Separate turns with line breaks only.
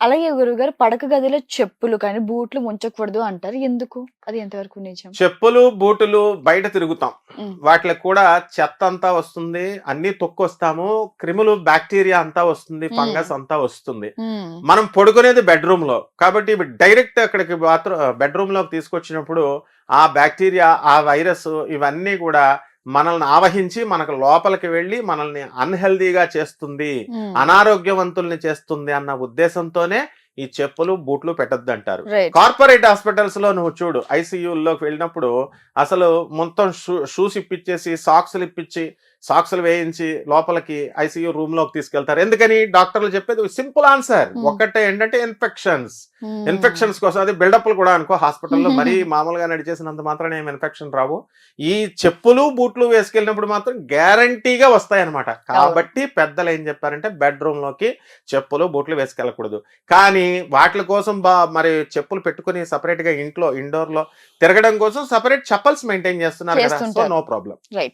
అలాగే గురుగారు పడక గదిలో చెప్పులు కానీ బూట్లు ఉంచకూడదు అంటారు. ఎందుకు? అది ఎంతవరకు నిజం?
చెప్పులు బూటులు బయట తిరుగుతాం. వాటికి కూడా చెత్త అంతా వస్తుంది అన్ని తొక్కొస్తాము క్రిములు బ్యాక్టీరియా అంతా వస్తుంది. ఫంగస్ అంతా వస్తుంది. మనం పడుకునేది బెడ్రూమ్లో కాబట్టి డైరెక్ట్ అక్కడికి బాత్రూమ్ బెడ్రూమ్లోకి తీసుకొచ్చినప్పుడు ఆ బ్యాక్టీరియా ఆ వైరస్ ఇవన్నీ కూడా మనల్ని ఆవహించి మనకు లోపలికి వెళ్ళి మనల్ని అన్హెల్దీగా చేస్తుంది
ఉమ్.
అనారోగ్యవంతుల్ని చేస్తుంది అన్న ఉద్దేశంతోనే ఈ చెప్పులు బూట్లు పెట్టద్దు అంటారు
రైట్
కార్పొరేట్ హాస్పిటల్స్లో నువ్వు చూడు ఐసీయూలోకి వెళ్ళినప్పుడు అసలు మొత్తం షూస్ ఇప్పించేసి సాక్స్లు ఇప్పించి సాక్స్లు వేయించి లోపలికి ఐసీయూ రూమ్లోకి తీసుకెళ్తారు ఎందుకని డాక్టర్లు చెప్పేది సింపుల్ ఆన్సర్
Hmm.
ఒకటే ఏంటంటే ఇన్ఫెక్షన్స్. ఇన్ఫెక్షన్స్ కోసం అది బిల్డప్లు కూడా అనుకో హాస్పిటల్లో మరీ మామూలుగా నడిచేసినంత మాత్రం ఏం ఇన్ఫెక్షన్ రావు. ఈ చెప్పులు బూట్లు వేసుకెళ్ళినప్పుడు మాత్రం గ్యారంటీగా వస్తాయి అనమాట కాబట్టి పెద్దలు ఏం చెప్పారంటే బెడ్రూమ్లోకి చెప్పులు బూట్లు వేసుకెళ్ళకూడదు. కానీ వాటి కోసం బా మరి చెప్పులు పెట్టుకుని సపరేట్గా ఇంట్లో ఇండోర్లో తిరగడం కోసం సపరేట్ చెప్పల్స్ మెయింటైన్ చేస్తున్నారు కదా. సో. No problem.
రైట్